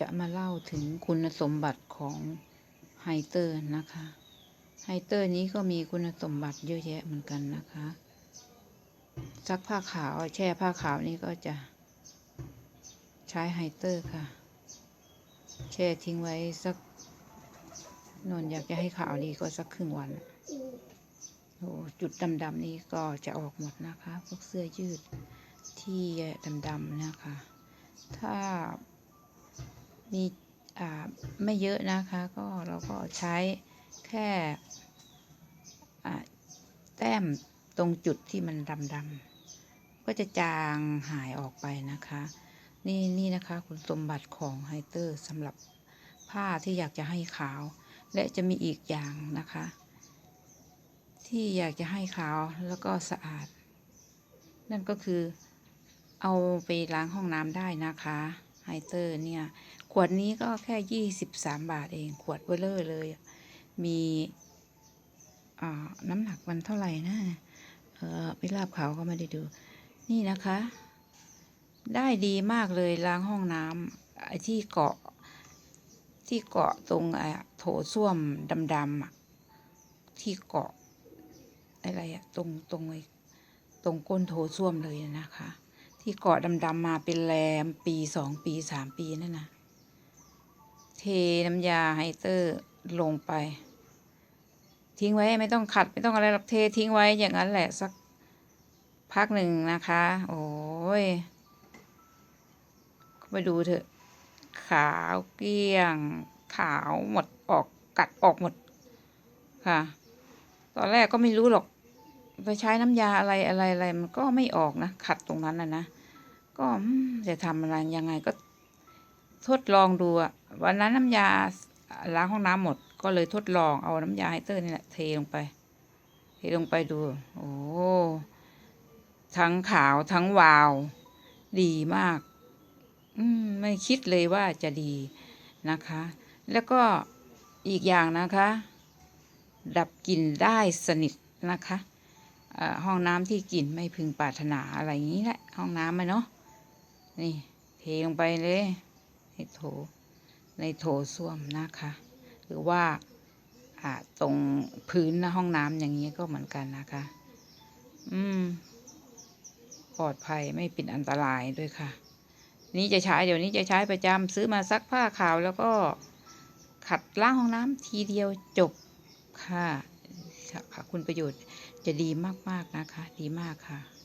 จะมาเล่าถึงคุณสมบัติของไฮเตอร์นะคะ ไฮเตอร์นี้ก็มีคุณสมบัติเยอะแยะเหมือนกันนะคะซักผ้าขาวแช่ผ้าขาวนี่ก็จะใช้ไฮเตอร์ค่ะ แช่ทิ้งไว้สักนนอยากจะให้ขาวดีก็สักครึ่งวันโอ้จุดดำๆนี้ก็จะออกหมดนะคะ พวกเสื้อยืดที่ดำๆนะคะ ถ้า มีไม่เยอะนะคะก็เราก็ใช้แค่แต้มตรงจุดที่มันดำๆก็จะจางหายออกไปนะคะ นี่นี่นะคะคุณสมบัติของไฮเตอร์สำหรับผ้าที่อยากจะให้ขาว และจะมีอีกอย่างนะคะ ที่อยากจะให้ขาวแล้วก็สะอาด นั่นก็คือเอาไปล้างห้องน้ำได้นะคะ ไฮเตอร์เนี่ย ขวดนี้ก็แค่ยี่สิบสามบาทเอง ขวดเบลเลอร์เลย มีอ่าน้ำหนักมันเท่าไหร่นะ เออไปลาบเขาวก็ไม่ได้ดู นี่นะคะ ได้ดีมากเลยล้างห้องน้ำไอ้ที่เกาะ ที่เกาะตรงไอ้โถส้วมดำๆอะที่เกาะอะไรอะตรงตรงไอ้ตรงก้นโถส้วมเลยนะคะ ที่เกาะดำๆมาเป็นแรมปีสองปีสามปีนั่นนะเทน้ำยาไฮเตอร์ลงไป ทิ้งไว้ไม่ต้องขัดไม่ต้องอะไรหรอกเททิ้งไว้อย่างนั้นแหละสักพักหนึ่งนะคะ โอ้ยไปดูเถอะ ขาวเกลี้ยง ขาวหมดออกกัดออกหมดค่ะ ตอนแรกก็ไม่รู้หรอก ไปใช้น้ำยาอะไรอะไรอะไรมันก็ไม่ออกนะ ขัดตรงนั้นนะนะ ก็จะทำอะไรยังไงก็ทดลองดูอะวันนั้นน้ำยาล้างห้องน้ำหมด ก็เลยทดลองเอาน้ำยาไฮเตอร์นี่แหละเทลงไป เทลงไปดู โอ้ทั้งขาวทั้งวาว ดีมาก อืมไม่คิดเลยว่าจะดีนะคะ แล้วก็อีกอย่างนะคะ ดับกลิ่นได้สนิทนะคะห้องน้ำที่กลิ่นไม่พึงปรารถนาอะไรอย่างนี้แหละ ห้องน้ำอะเนาะ นี่เทลงไปเลยในโถในโถส้วมนะคะ หรือว่าอ่าตรงพื้นหน้าห้องน้ำอย่างนี้ก็เหมือนกันนะคะ อืม ปลอดภัยไม่เป็นอันตรายด้วยค่ะ นี่จะใช้เดี๋ยวนี้จะใช้ประจำซื้อมาซักผ้าขาวแล้วก็ขัดล้างห้องน้ำทีเดียวจบค่ะค่ะคุณประโยชน์จะดีมากๆนะคะ ดีมากค่ะ